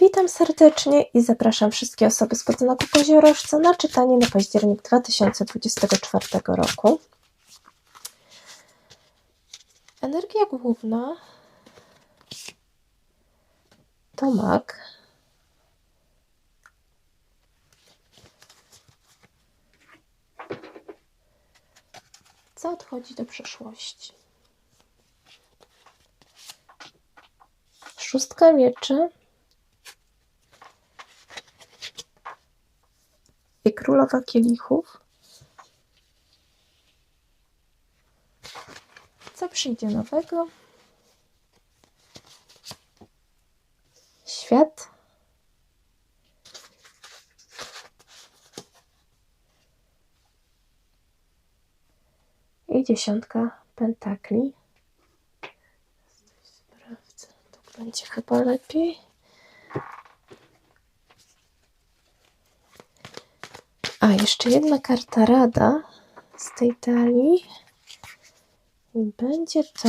Witam serdecznie i zapraszam wszystkie osoby z podznaku koziorożca na czytanie na październik 2024 roku. Energia główna to mag. Co odchodzi do przeszłości? Szóstka mieczy i królowa kielichów. Co przyjdzie nowego? Świat. I dziesiątka pentakli. Sprawdzę, to będzie chyba lepiej. A, jeszcze jedna karta rada z tej talii. Będzie to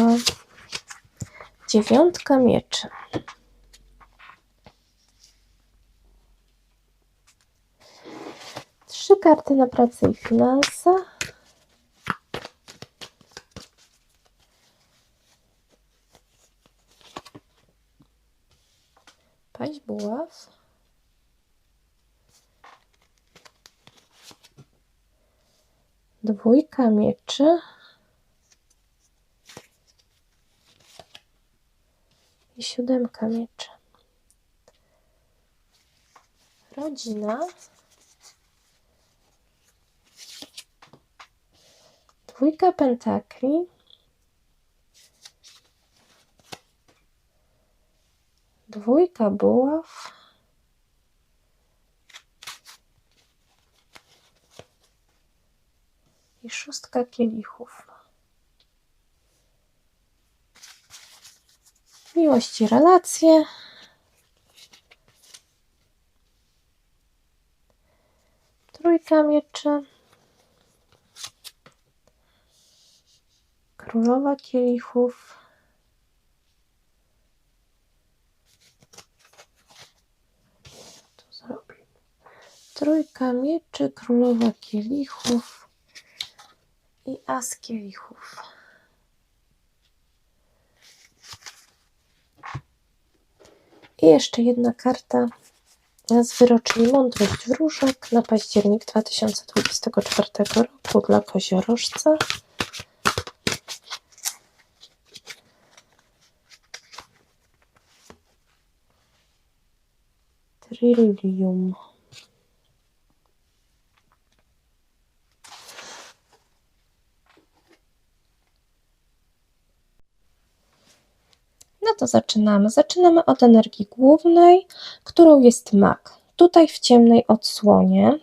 dziewiątka mieczy. Trzy karty na pracę i finanse. Paź buław. Dwójka mieczy. I siódemka mieczy. Rodzina. Dwójka pentakli. Dwójka buław. I szóstka kielichów. Miłość i relacje. Trójka mieczy. Królowa kielichów. Trójka mieczy, królowa kielichów i kielichów. I jeszcze jedna karta z wyroczni Mądrość Wróżek na październik 2024 roku dla koziorożca. Trillium. To zaczynamy. Zaczynamy od energii głównej, którą jest mag. Tutaj w ciemnej odsłonie,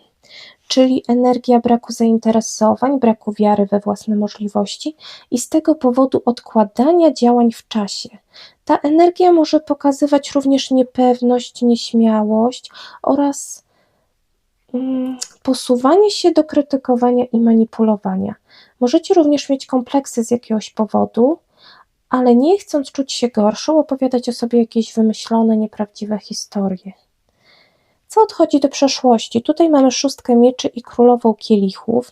czyli energia braku zainteresowań, braku wiary we własne możliwości i z tego powodu odkładania działań w czasie. Ta energia może pokazywać również niepewność, nieśmiałość oraz mm, posuwanie się do krytykowania i manipulowania. Możecie również mieć kompleksy z jakiegoś powodu, ale nie chcąc czuć się gorszą, opowiadać o sobie jakieś wymyślone, nieprawdziwe historie. Co odchodzi do przeszłości? Tutaj mamy szóstkę mieczy i królową kielichów,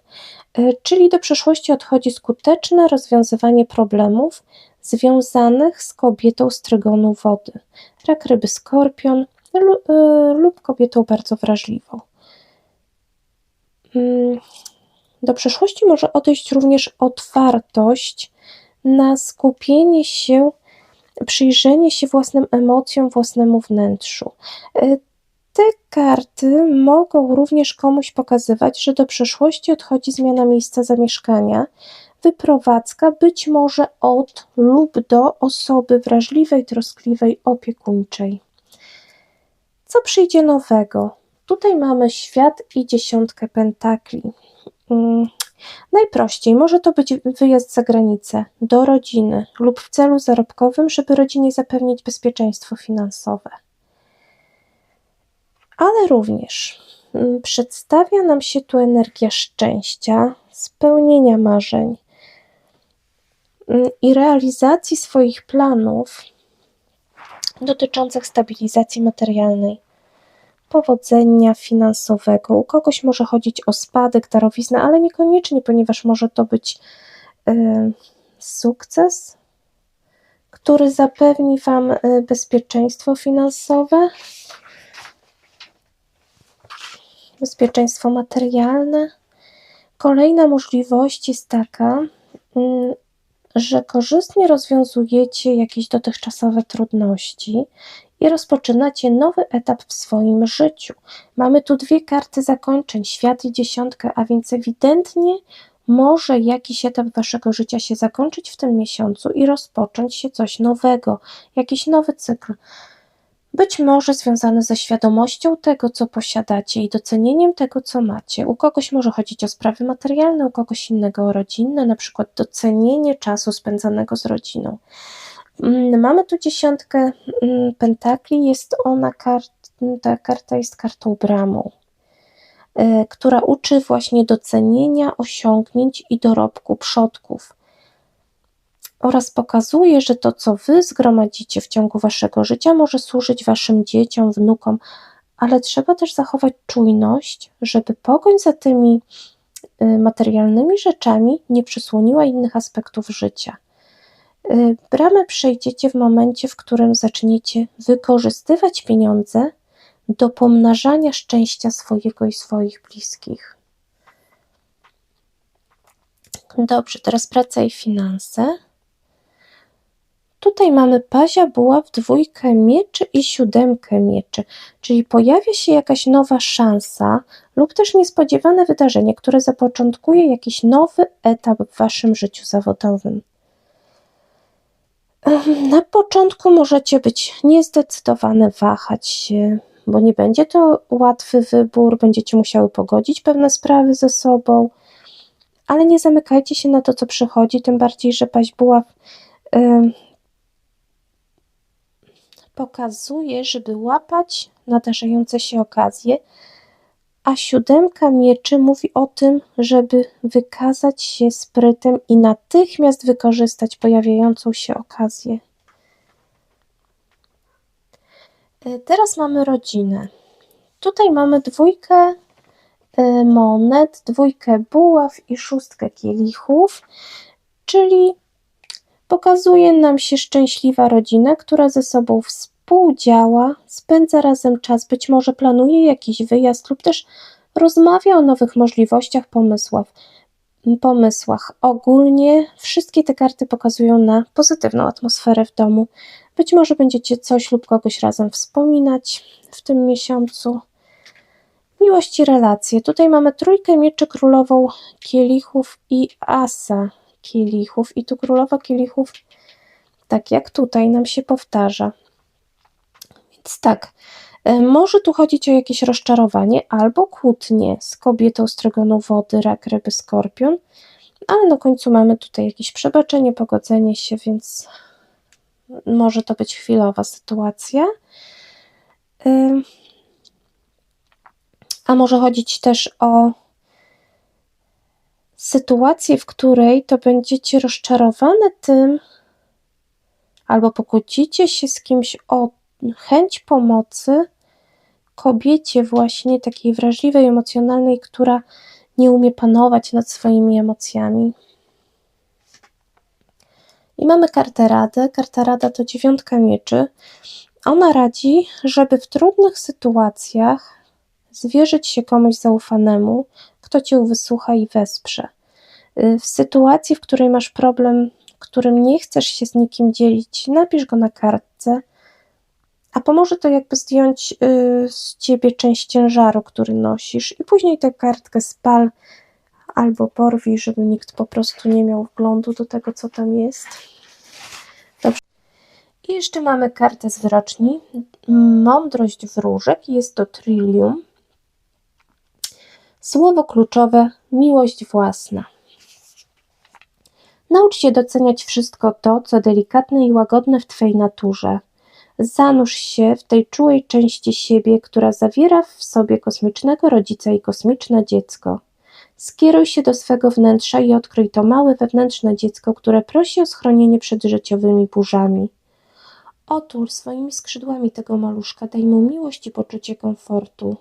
y, czyli do przeszłości odchodzi skuteczne rozwiązywanie problemów związanych z kobietą z trygonu wody, rak ryby skorpion y, lub kobietą bardzo wrażliwą. Mm, do przeszłości może odejść również otwartość na skupienie się, przyjrzenie się własnym emocjom, własnemu wnętrzu. E, te karty mogą również komuś pokazywać, że do przeszłości odchodzi zmiana miejsca zamieszkania, wyprowadzka być może od lub do osoby wrażliwej, troskliwej, opiekuńczej. Co przyjdzie nowego? Tutaj mamy świat i dziesiątkę pentakli. Najprościej może to być wyjazd za granicę, do rodziny lub w celu zarobkowym, żeby rodzinie zapewnić bezpieczeństwo finansowe. Ale również mm, przedstawia nam się tu energia szczęścia, spełnienia marzeń mm, i realizacji swoich planów dotyczących stabilizacji materialnej, powodzenia finansowego. U kogoś może chodzić o spadek, darowiznę, ale niekoniecznie, ponieważ może to być y, sukces, który zapewni Wam y, bezpieczeństwo finansowe, bezpieczeństwo materialne. Kolejna możliwość jest taka, mm, że korzystnie rozwiązujecie jakieś dotychczasowe trudności i rozpoczynacie nowy etap w swoim życiu. Mamy tu dwie karty zakończeń, świat i dziesiątkę, a więc ewidentnie może jakiś etap waszego życia się zakończyć w tym miesiącu i rozpocząć się coś nowego, jakiś nowy cykl. Być może związany ze świadomością tego, co posiadacie i docenieniem tego, co macie. U kogoś może chodzić o sprawy materialne, u kogoś innego o rodzinne, na przykład docenienie czasu spędzanego z rodziną. Mm, mamy tu dziesiątkę mm, pentakli, jest ona kart, ta karta jest kartą bramą, e, która uczy właśnie docenienia osiągnięć i dorobku przodków oraz pokazuje, że to, co wy zgromadzicie w ciągu waszego życia, może służyć waszym dzieciom, wnukom, ale trzeba też zachować czujność, żeby pogoń za tymi y, materialnymi rzeczami nie przysłoniła innych aspektów życia. Y, bramę przejdziecie w momencie, w którym zaczniecie wykorzystywać pieniądze do pomnażania szczęścia swojego i swoich bliskich. Dobrze, teraz praca i finanse. Tutaj mamy pazia buław, dwójkę mieczy i siódemkę mieczy, czyli pojawia się jakaś nowa szansa lub też niespodziewane wydarzenie, które zapoczątkuje jakiś nowy etap w waszym życiu zawodowym. Na początku możecie być niezdecydowane, wahać się, bo nie będzie to łatwy wybór, będziecie musiały pogodzić pewne sprawy ze sobą, ale nie zamykajcie się na to, co przychodzi, tym bardziej, że paź buław pokazuje, żeby łapać nadarzające się okazje, a siódemka mieczy mówi o tym, żeby wykazać się sprytem i natychmiast wykorzystać pojawiającą się okazję. E, teraz mamy rodzinę. Tutaj mamy dwójkę e, monet, dwójkę buław i szóstkę kielichów, czyli Pokazuje nam się szczęśliwa rodzina, która ze sobą współdziała, spędza razem czas, być może planuje jakiś wyjazd lub też rozmawia o nowych możliwościach, pomysłach. pomysłach. Ogólnie wszystkie te karty pokazują na pozytywną atmosferę w domu. Być może będziecie coś lub kogoś razem wspominać w tym miesiącu. Miłość i relacje. Tutaj mamy trójkę mieczy królową kielichów i asa kielichów i tu królowa kielichów, tak jak tutaj nam się powtarza. Więc tak, e, może tu chodzić o jakieś rozczarowanie albo kłótnie z kobietą z trygonu wody, rak, ryby, skorpion, ale na końcu mamy tutaj jakieś przebaczenie, pogodzenie się, więc może to być chwilowa sytuacja. A może chodzić też o sytuację, w której to będziecie rozczarowane tym, albo pokłócicie się z kimś o chęć pomocy kobiecie właśnie takiej wrażliwej, emocjonalnej, która nie umie panować nad swoimi emocjami. I mamy kartę Radę. Karta Rada to dziewiątka mieczy. Ona radzi, żeby w trudnych sytuacjach zwierzyć się komuś zaufanemu, kto cię wysłucha i wesprze. Y, w sytuacji, w której masz problem, którym nie chcesz się z nikim dzielić, napisz go na kartce, a pomoże to jakby zdjąć y, z ciebie część ciężaru, który nosisz, i później tę kartkę spal albo porwij, żeby nikt po prostu nie miał wglądu do tego, co tam jest. Dobrze. I jeszcze mamy kartę z wyroczni. Mądrość wróżek. Jest to trillium. Słowo kluczowe miłość własna. Naucz się doceniać wszystko to, co delikatne i łagodne w Twej naturze. Zanurz się w tej czułej części siebie, która zawiera w sobie kosmicznego rodzica i kosmiczne dziecko. Skieruj się do swego wnętrza i odkryj to małe wewnętrzne dziecko, które prosi o schronienie przed życiowymi burzami. Otul swoimi skrzydłami tego maluszka, daj mu miłość i poczucie komfortu.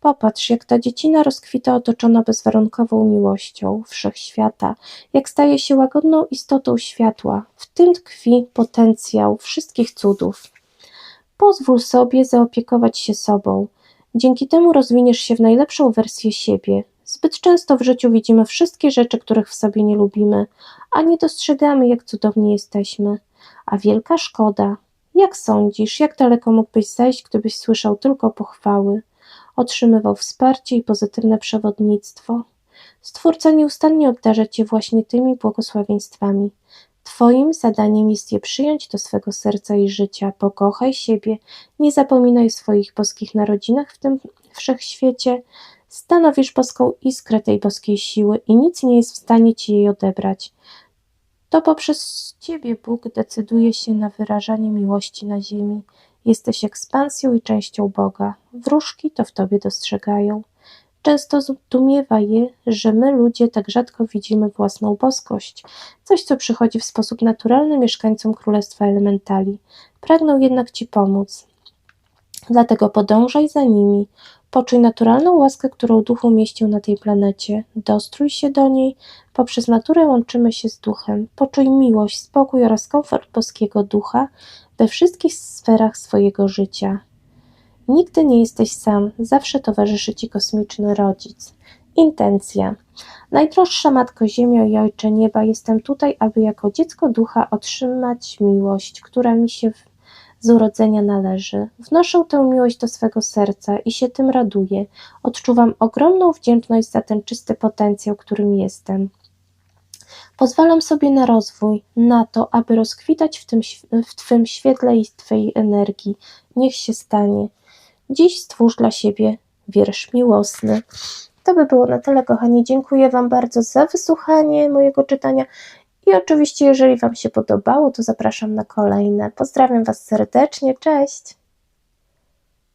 Popatrz, jak ta dziecina rozkwita otoczona bezwarunkową miłością wszechświata, jak staje się łagodną istotą światła. W tym tkwi potencjał wszystkich cudów. Pozwól sobie zaopiekować się sobą. Dzięki temu rozwiniesz się w najlepszą wersję siebie. Zbyt często w życiu widzimy wszystkie rzeczy, których w sobie nie lubimy, a nie dostrzegamy, jak cudownie jesteśmy. A wielka szkoda. Jak sądzisz, jak daleko mógłbyś zajść, gdybyś słyszał tylko pochwały? Otrzymywał wsparcie i pozytywne przewodnictwo. Stwórca nieustannie obdarza cię właśnie tymi błogosławieństwami. Twoim zadaniem jest je przyjąć do swego serca i życia. Pokochaj siebie, nie zapominaj o swoich boskich narodzinach w tym wszechświecie. Stanowisz boską iskrę tej boskiej siły i nic nie jest w stanie ci jej odebrać. To poprzez ciebie Bóg decyduje się na wyrażanie miłości na ziemi. Jesteś ekspansją i częścią Boga. Wróżki to w tobie dostrzegają. Często zdumiewa je, że my ludzie tak rzadko widzimy własną boskość, coś co przychodzi w sposób naturalny mieszkańcom Królestwa Elementali. Pragną jednak Ci pomóc. Dlatego podążaj za nimi, poczuj naturalną łaskę, którą Duch umieścił na tej planecie, dostrój się do niej, poprzez naturę łączymy się z Duchem, poczuj miłość, spokój oraz komfort boskiego Ducha we wszystkich sferach swojego życia. Nigdy nie jesteś sam, zawsze towarzyszy Ci kosmiczny rodzic. Intencja. Najdroższa Matko Ziemio i Ojcze Nieba, jestem tutaj, aby jako dziecko ducha otrzymać miłość, która mi się z urodzenia należy. Wnoszę tę miłość do swego serca i się tym raduję. Odczuwam ogromną wdzięczność za ten czysty potencjał, którym jestem. Pozwalam sobie na rozwój, na to, aby rozkwitać w, tym, w Twym świetle i Twojej energii. Niech się stanie. Dziś stwórz dla siebie wiersz miłosny. To by było na tyle, kochani. Dziękuję Wam bardzo za wysłuchanie mojego czytania. I oczywiście, jeżeli Wam się podobało, to zapraszam na kolejne. Pozdrawiam Was serdecznie. Cześć!